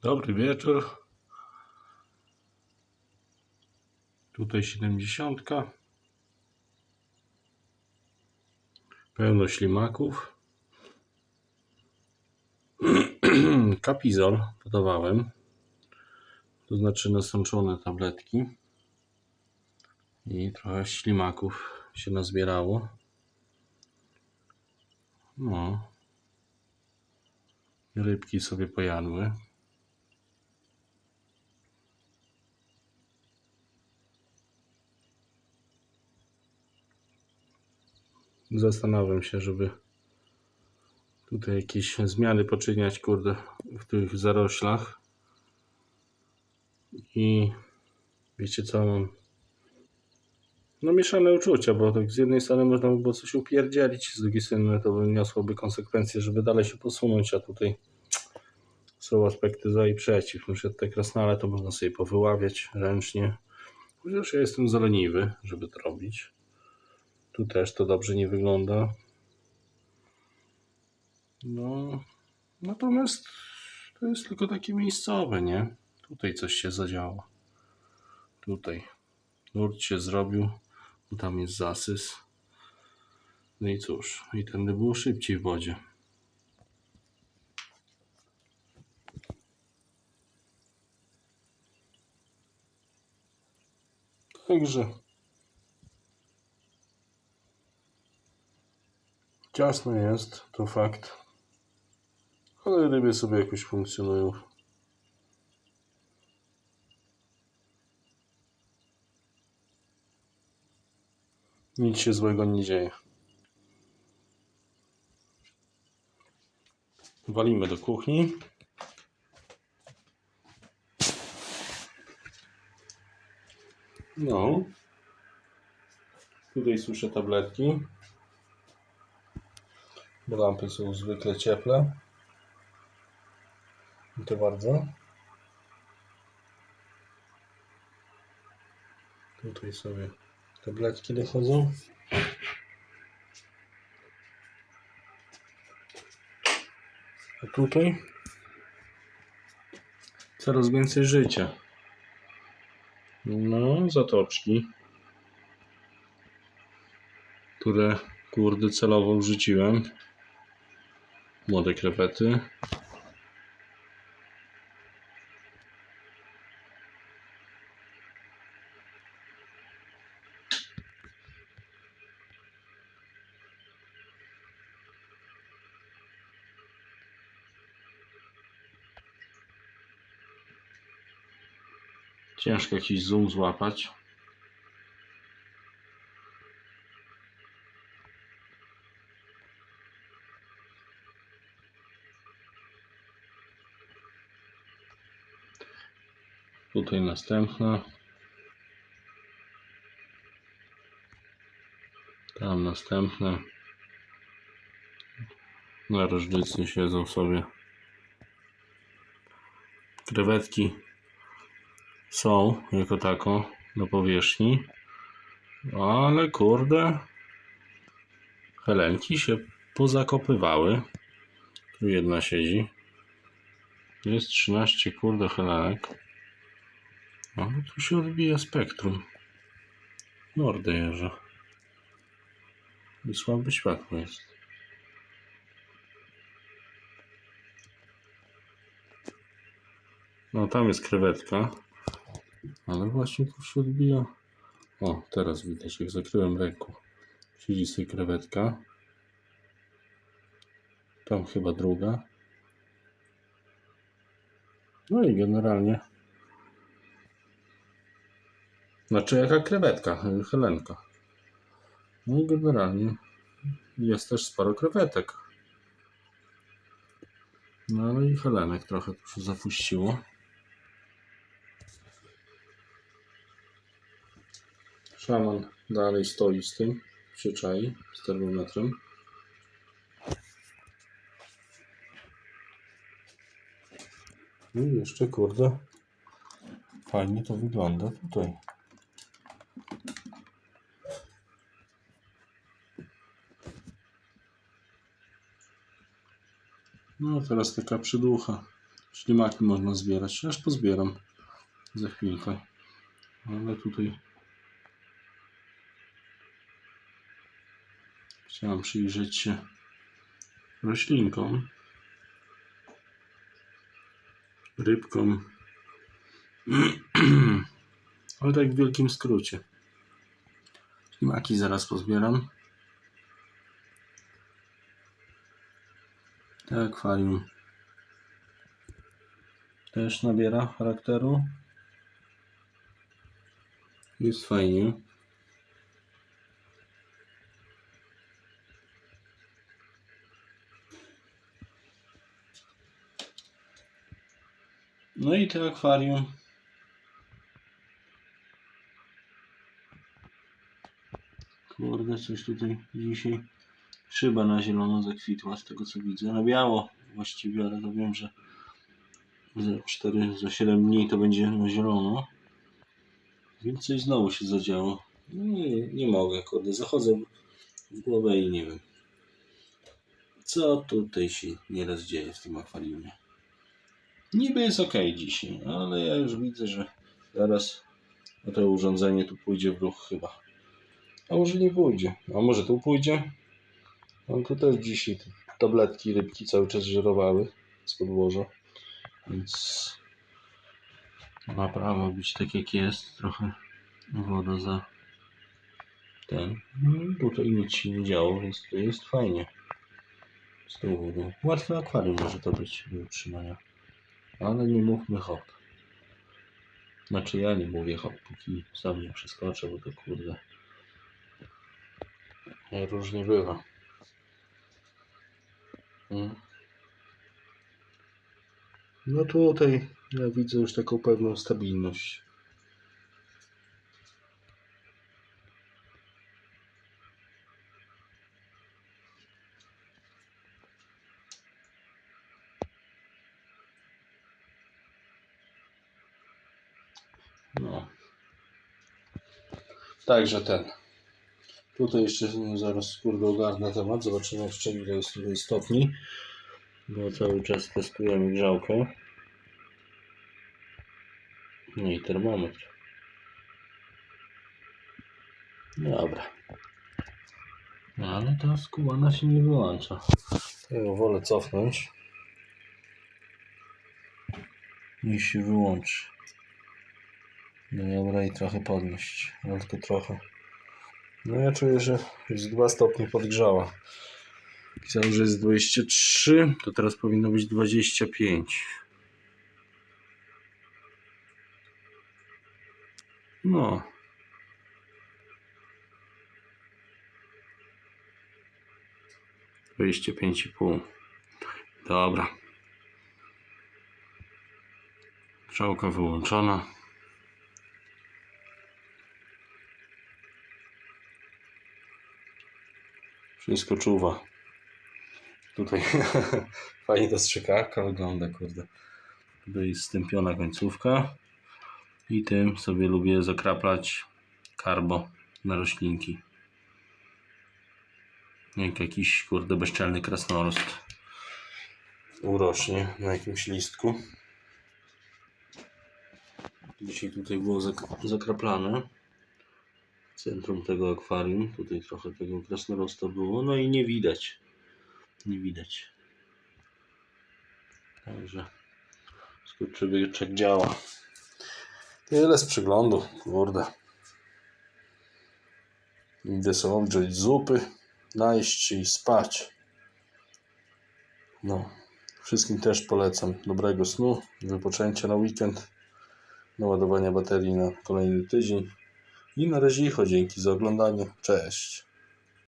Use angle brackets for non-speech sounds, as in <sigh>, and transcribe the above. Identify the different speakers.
Speaker 1: Dobry wieczór. Tutaj 70. Pełno ślimaków. <clears throat> Kapizol podawałem. To znaczy nasączone tabletki. I trochę ślimaków się nazbierało. No. Rybki sobie pojadły. Zastanawiam się, żeby tutaj jakieś zmiany poczyniać, kurde, w tych zaroślach. I wiecie co, mam no mieszane uczucia, bo tak z jednej strony można by było coś upierdzielić, z drugiej strony to by niosłoby konsekwencje, żeby dalej się posunąć, a tutaj są aspekty za i przeciw. Na przykład te krasnale to można sobie powyławiać ręcznie, chociaż ja jestem zaleniwy, żeby to robić. Tu też to dobrze nie wygląda. No, natomiast to jest tylko takie miejscowe, nie? Tutaj coś się zadziało. Tutaj. Nurt się zrobił, bo tam jest zasys. No i cóż, i tędy było szybciej w wodzie. Także ciasno jest, to fakt. Ale ryby sobie jakoś funkcjonują. Nic się złego nie dzieje. Walimy do kuchni. No. Tutaj słyszę tabletki. Lampy są zwykle cieple. I to bardzo. Tutaj sobie tabletki dochodzą. A tutaj coraz więcej życia. No, zatoczki, które kurde celowo wrzuciłem. Młode krewety. Ciężko jakiś zoom złapać. Tutaj następna. Tam następna. Na różnicy siedzą sobie. Krewetki są jako tako na powierzchni, ale kurde, helenki się pozakopywały. Tu jedna siedzi. Jest 13 kurde helenek. Ale tu się odbija spektrum. Mordę jeża. I słabe światło jest. No tam jest krewetka. Ale właśnie tu się odbija. O, teraz widać, jak zakryłem ręką. Siedzi sobie krewetka. Tam chyba druga. No i generalnie. Znaczy jaka krewetka, Helenka. No i generalnie jest też sporo krewetek. No ale i Helenek trochę tu się zapuściło. Szaman dalej stoi z tym, się czai, z termometrem. No i jeszcze kurde, fajnie to wygląda tutaj. No teraz taka przyducha Ślimaki można zbierać. Aż pozbieram za chwilkę. Ale tutaj chciałem przyjrzeć się roślinkom, rybkom. <clears throat> Ale tak w wielkim skrócie. Ślimaki zaraz pozbieram. Te akwarium też nabiera charakteru. Jest fajnie. No i te akwarium. Kurde, coś tutaj dzisiaj szyba na zielono zakwitła z tego co widzę. Na biało właściwie, ale to wiem, że za 4, za 7 dni to będzie na zielono. Więc coś znowu się zadziało. No Nie, nie mogę, kurde, zachodzę w głowę i nie wiem. Co tutaj się nieraz dzieje w tym akwariumie. Niby jest ok dzisiaj, ale ja już widzę, że zaraz to urządzenie tu pójdzie w ruch chyba. A może nie pójdzie. A może tu pójdzie? No tu też dzisiaj tabletki rybki cały czas żerowały z podłoża. Więc ma prawo być tak jak jest. Trochę woda za ten. No, tutaj nic się nie działo, więc to jest fajnie. Z tą wodą. Łatwe akwarium może to być do utrzymania. Ale nie mówmy hop. Znaczy ja nie mówię hop, póki sam nie przeskoczę, bo to kurde. Różnie bywa. Mm. No tutaj ja widzę już taką pewną stabilność. No. Także ten. Tutaj jeszcze zaraz kurde ogarnę temat. Zobaczymy jeszcze ile jest tutaj stopni. Bo cały czas testujemy grzałkę. No i termometr. Dobra. No ale ta skubana się nie wyłącza. Ją wolę cofnąć. Niż się wyłączy. No dobra i trochę podnieść. Ale tylko trochę. No ja czuję, że jest 2 stopnie podgrzała. Pisałem, że jest 23, to teraz powinno być 25. No. Dwadzieścia pięć i pół. Dobra. Strzałka wyłączona. Wszystko czuwa. Tutaj <laughs> fajnie ta strzykawka wygląda, kurde. Tutaj jest stępiona końcówka. I tym sobie lubię zakraplać karbo na roślinki. Jak jakiś, kurde, bezczelny krasnorost urośnie na jakimś listku. Dzisiaj tutaj było zak- zakraplane centrum tego akwarium. Tutaj trochę tego krasnorosta było, no i nie widać. Nie widać. Także skurczybyczek działa. Tyle z przeglądu, kurde. Idę sobie odgrzeć zupy, najść i spać. No, wszystkim też polecam dobrego snu, wypoczęcia na weekend, naładowania baterii na kolejny tydzień. I na razie dzięki za oglądanie. Cześć.